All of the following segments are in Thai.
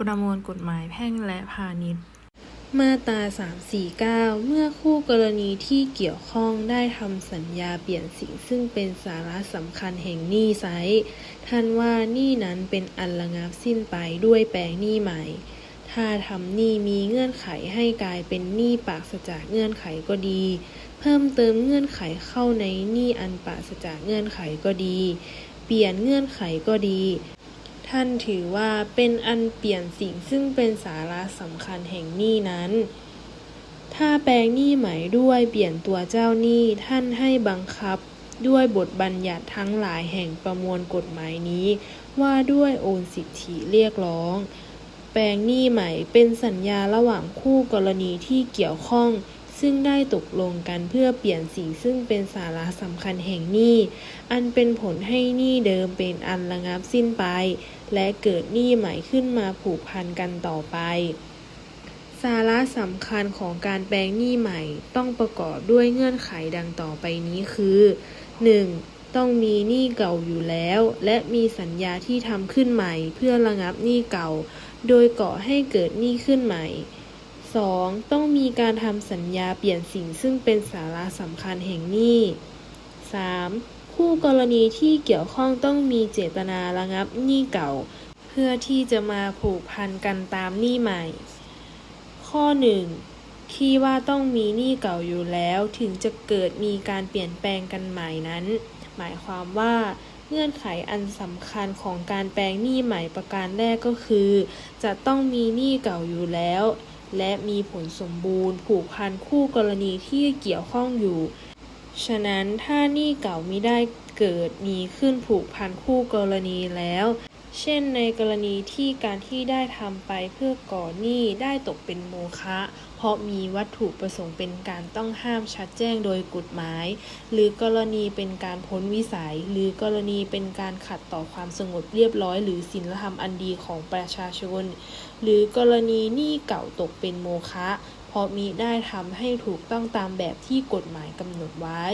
ประมวลกฎหมายแพ่งและพาณิชย์ มาตรา 349 เมื่อคู่กรณีที่เกี่ยวข้องได้ทำสัญญาเปลี่ยนสิ่งซึ่งเป็นสาระสำคัญแห่งหนี้ไซท่านว่าหนี้นั้นเป็นอันระงับสิ้นไปด้วยแปลงหนี้ใหม่ ถ้าทำหนี้มีเงื่อนไขให้กลายเป็นหนี้ปราศจากเงื่อนไขก็ดี เพิ่มเติมเงื่อนไขเข้าในหนี้อันปราศจากเงื่อนไขก็ดี เปลี่ยนเงื่อนไขก็ดี ท่านถือว่าเป็นอันเปลี่ยนสิ่งซึ่งเป็นสาระสำคัญแห่งหนี้นั้น ถ้าแปลงหนี้ใหม่ด้วยเปลี่ยนตัวเจ้าหนี้ท่านให้บังคับด้วยบทบัญญัติทั้งหลายแห่งประมวลกฎหมายนี้ ว่าด้วยโอนสิทธิเรียกร้อง แปลงหนี้ใหม่เป็นสัญญาระหว่างคู่กรณีที่เกี่ยวข้อง ซึ่งได้ตกลงกันเพื่อเปลี่ยนสิ่งซึ่งเป็นสาระสำคัญแห่งหนี้ อันเป็นผลให้หนี้เดิมเป็นอันระงับสิ้นไป และเกิดหนี้ใหม่ขึ้นมาผูกพันกันต่อไป สาระสำคัญของการแปลงหนี้ใหม่ต้องประกอบด้วยเงื่อนไขดังต่อไปนี้คือ 1. ต้องมีหนี้เก่าอยู่แล้ว และมีสัญญาที่ทำขึ้นใหม่เพื่อระงับหนี้เก่า โดยก่อให้เกิดหนี้ขึ้นใหม่ 2. ต้องมีการทำสัญญาเปลี่ยนสิ่งซึ่งเป็นสาระสำคัญแห่งหนี้ 3. คู่กรณีที่เกี่ยวข้องต้องมีเจตนาระงับหนี้เก่า เพื่อที่จะมาผูกพันกันตามหนี้ใหม่ ข้อ 1. ที่ว่าต้องมีหนี้เก่าอยู่แล้วถึงจะเกิดมีการเปลี่ยนแปลงกันใหม่นั้น หมายความว่าเงื่อนไขอันสำคัญของการแปลงหนี้ใหม่ประการแรกก็คือ จะต้องมีหนี้เก่าอยู่แล้ว และมีผลสมบูรณ์ผูกพันคู่กรณีที่เกี่ยวข้องอยู่ ฉะนั้นถ้าหนี้เก่ามิได้เกิดมีขึ้นผูกพันคู่กรณีแล้ว เช่นในกรณีที่การที่ได้ทำไปเพื่อก่อหนี้ได้ตกเป็นโมฆะเพราะมีวัตถุประสงค์เป็นการต้องห้ามชัดแจ้งโดยกฎหมาย หรือกรณีเป็นการพ้นวิสัย หรือกรณีเป็นการขัดต่อความสงบเรียบร้อย หรือศีลธรรมอันดีของประชาชน หรือกรณีหนี้เก่าตกเป็นโมฆะ เพราะมิได้ทำให้ถูกต้องตามแบบที่กฎหมายกำหนดไว้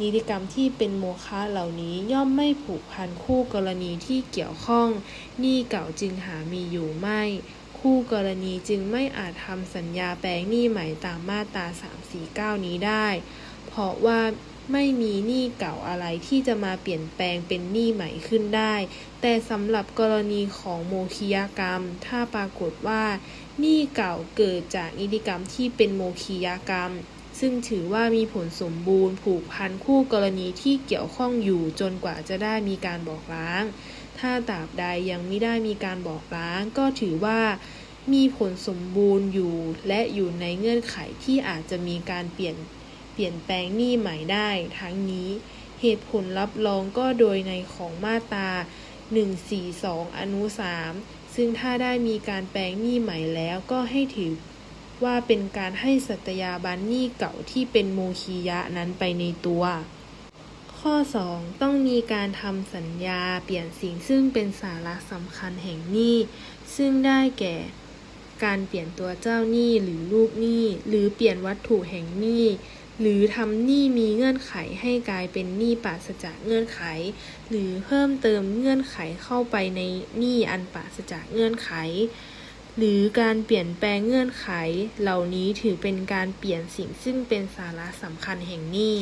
นิติกรรมที่เป็นโมฆะเหล่านี้ย่อมไม่ผูกพันคู่กรณีที่เกี่ยวข้องหนี้เก่าจึงหามีอยู่ไม่ คู่กรณีจึงไม่อาจทำสัญญาแปลงหนี้ใหม่ตามมาตรา349 นี้ได้ เพราะว่าไม่มีหนี้เก่าอะไรที่จะมาเปลี่ยนแปลงเป็นหนี้ใหม่ขึ้นได้ แต่สำหรับกรณีของโมคียกรรม ถ้าปรากฏว่า หนี้เก่าเกิดจากนิติกรรมที่เป็นโมคียกรรม ซึ่งถือว่ามีผลสมบูรณ์ผูกพันคู่กรณีที่เกี่ยวข้องอยู่จนกว่าจะได้มีการบอกล้าง ถ้าตราบใดยังไม่ได้มีการบอกล้าง ก็ถือว่ามีผลสมบูรณ์อยู่ และอยู่ในเงื่อนไขที่อาจจะมีการเปลี่ยนเปลี่ยนแปลงหนี้ใหม่ได้ ทั้งนี้เหตุผลรับรองก็โดยในของมาตรา142 อนุ 3 ซึ่งถ้าได้มีการแปลงหนี้ใหม่แล้วก็ให้ถือว่าเป็นการให้สัตยาบันหนี้เก่าที่เป็นโมคียะนั้นไปในตัว ข้อ 2 ต้องมีการทำสัญญาเปลี่ยนสิ่งซึ่งเป็นสาระสำคัญแห่งหนี้ ซึ่งได้แก่การเปลี่ยนตัวเจ้าหนี้หรือลูกหนี้ หรือเปลี่ยนวัตถุแห่งหนี้ หรือทำหนี้มีเงื่อนไขให้กลายเป็นหนี้ปราศจากเงื่อนไข หรือเพิ่มเติมเงื่อนไขเข้าไปในหนี้อันปราศจากเงื่อนไข หรือการเปลี่ยนแปลงเงื่อนไข เหล่านี้ถือเป็นการเปลี่ยนสิ่งซึ่งเป็นสาระสำคัญแห่งหนี้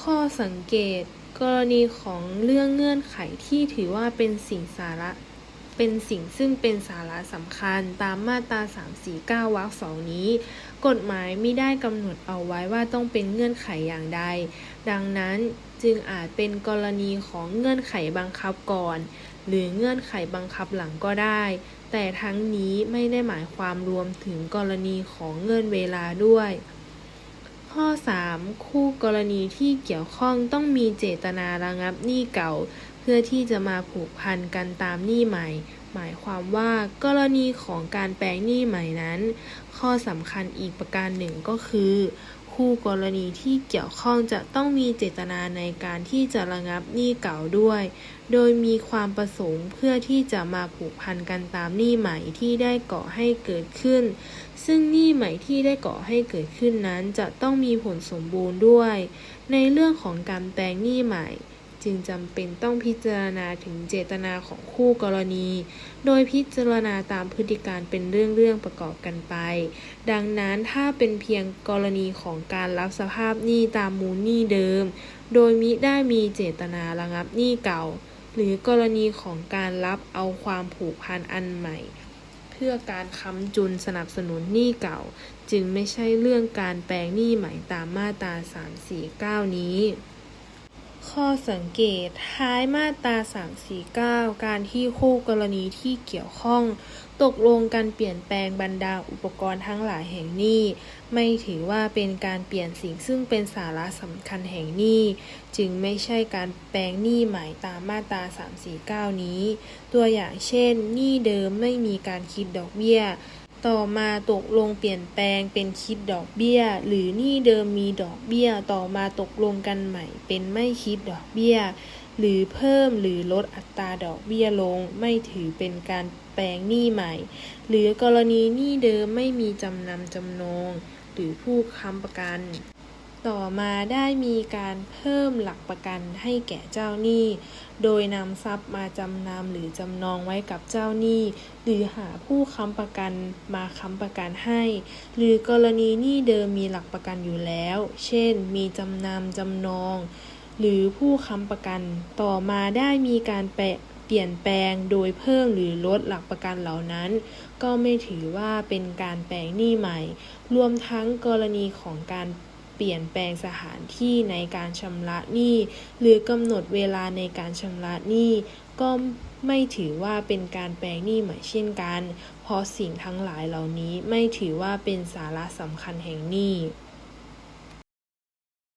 ข้อสังเกต กรณีของเรื่องเงื่อนไขที่ถือว่าเป็นสิ่งสาระ เป็นสิ่งซึ่งเป็นสาระสำคัญตามมาตรา 349 วรรคสองนี้ กฎหมายไม่ได้กำหนดเอาไว้ว่าต้องเป็นเงื่อนไขอย่างใด ดังนั้นจึงอาจเป็นกรณีของเงื่อนไขบังคับก่อน หรือเงื่อนไขบังคับหลังก็ได้ แต่ทั้งนี้ไม่ได้หมายความรวมถึงกรณีของเงื่อนเวลาด้วย ข้อ 3 คู่กรณีที่เกี่ยวข้องต้องมีเจตนาระงับหนี้เก่า พื่อที่จะมาผูกพันกันตามหนี้ใหม่ หมายความว่ากรณีของการแปลงหนี้ใหม่นั้น ข้อสำคัญอีกประการหนึ่งก็คือ คู่กรณีที่เกี่ยวข้องจะต้องมีเจตนาในการที่จะระงับหนี้เก่าด้วย โดยมีความประสงค์เพื่อที่จะมาผูกพันกันตามหนี้ใหม่ที่ได้ก่อให้เกิดขึ้น ซึ่งหนี้ใหม่ที่ได้ก่อให้เกิดขึ้นนั้นจะต้องมีผลสมบูรณ์ด้วย ในเรื่องของการแปลงหนี้ใหม่ จึงจำเป็นต้องพิจารณาถึงเจตนาของคู่กรณี โดยพิจารณาตามพฤติการเป็นเรื่องๆประกอบกันไป ดังนั้นถ้าเป็นเพียงกรณีของการรับสภาพหนี้ตามมูลหนี้เดิม โดยมิได้มีเจตนาระงับหนี้เก่า หรือกรณีของการรับเอาความผูกพันอันใหม่ เพื่อการค้ำจุนสนับสนุนหนี้เก่า จึงไม่ใช่เรื่องการแปลงหนี้ใหม่ตามมาตรา 349 นี้ ข้อสังเกตท้ายมาตรา 349 การที่คู่กรณีที่เกี่ยวข้อง ตกลงกันเปลี่ยนแปลงบรรดาอุปกรณ์ทั้งหลายแห่งนี้ ไม่ถือว่าเป็นการเปลี่ยนสิ่งซึ่งเป็นสาระสำคัญแห่งนี้ จึงไม่ใช่การแปลงหนี้ใหม่ตามมาตรา 349 นี้ ตัวอย่างเช่นหนี้เดิมไม่มีการคิดดอกเบี้ย ต่อมาตกลงเปลี่ยนแปลงเป็นคิดดอกเบี้ย หรือหนี้เดิมมีดอกเบี้ย ต่อมาตกลงกันใหม่ เป็นไม่คิดดอกเบี้ย หรือเพิ่มหรือลดอัตราดอกเบี้ยลง ไม่ถือเป็นการแปลงหนี้ใหม่ หรือกรณีหนี้เดิมไม่มีจำนำจำนอง หรือผู้ค้ำประกัน ต่อมาได้มีการเพิ่มหลักประกันให้แก่เจ้าหนี้ โดยนำทรัพย์มาจำนำหรือจำนองไว้กับเจ้าหนี้ หรือหาผู้ค้ำประกันมาค้ำประกันให้ หรือกรณีหนี้เดิมมีหลักประกันอยู่แล้ว เช่น มีจำนำจำนอง หรือผู้ค้ำประกัน ต่อมาได้มีการแปะเปลี่ยนแปลงโดยเพิ่มหรือลดหลักประกันเหล่านั้น ก็ไม่ถือว่าเป็นการแปลงหนี้ใหม่ รวมทั้งกรณีของการ เปลี่ยนแปลงสถานที่ในการชำระหนี้ หรือกำหนดเวลาในการชำระหนี้ ก็ไม่ถือว่าเป็นการแปลงหนี้เหมือนเช่นกัน เพราะสิ่งทั้งหลายเหล่านี้ไม่ถือว่าเป็นสาระสำคัญแห่งหนี้